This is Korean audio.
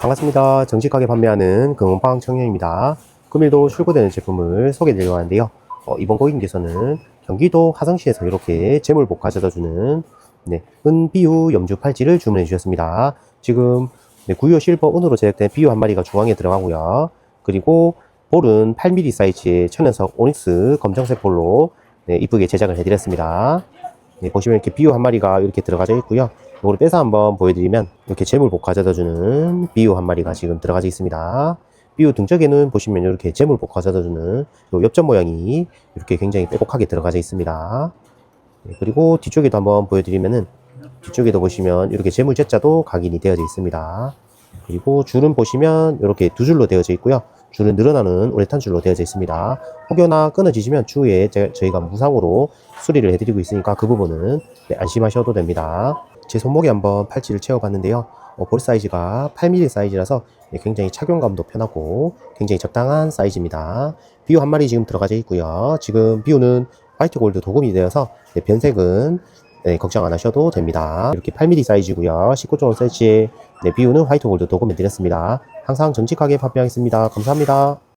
반갑습니다. 정직하게 판매하는 금은방 청년입니다. 금일도 출고되는 제품을 소개해드리려고 하는데요. 어, 이번 고객님께서는 경기도 화성시에서 이렇게 재물복 가져다주는 네, 은비유 염주 팔찌를 주문해 주셨습니다. 지금 네, 구요 실버 은으로 제작된 비유 한 마리가 중앙에 들어가고요. 그리고 볼은 8mm 사이즈의 천연석 오닉스 검정색 볼로 네, 이쁘게 제작을 해드렸습니다. 네, 보시면 이렇게 비유 한 마리가 이렇게 들어가져 있고요. 이거를 빼서 한번 보여드리면 이렇게 재물복 가져다주는 비유 한 마리가 지금 들어가져 있습니다. 비유 등쪽에는 보시면 이렇게 재물복 가져다주는 요 엽전 모양이 이렇게 굉장히 빼곡하게 들어가져 있습니다. 네, 그리고 뒤쪽에도 한번 보여드리면은 뒤쪽에도 보시면 이렇게 재물 제자도 각인이 되어져 있습니다. 그리고 줄은 보시면 이렇게 두 줄로 되어져 있고요. 줄은 늘어나는 우레탄 줄로 되어져 있습니다. 혹여나 끊어지시면 추후에 제- 저희가 무상으로 수리를 해드리고 있으니까 그 부분은 네, 안심하셔도 됩니다. 제 손목에 한번 팔찌를 채워봤는데요. 어, 볼 사이즈가 8mm 사이즈라서 네, 굉장히 착용감도 편하고 굉장히 적당한 사이즈입니다. 비유 한 마리 지금 들어가져 있고요. 지금 비유는 화이트 골드 도금이 되어서 네, 변색은 네, 걱정 안 하셔도 됩니다. 이렇게 8mm 사이즈고요. 19.5cm의 네, 비유는 화이트 골드 도금해 드렸습니다. 항상 정직하게 판매하겠습니다. 감사합니다.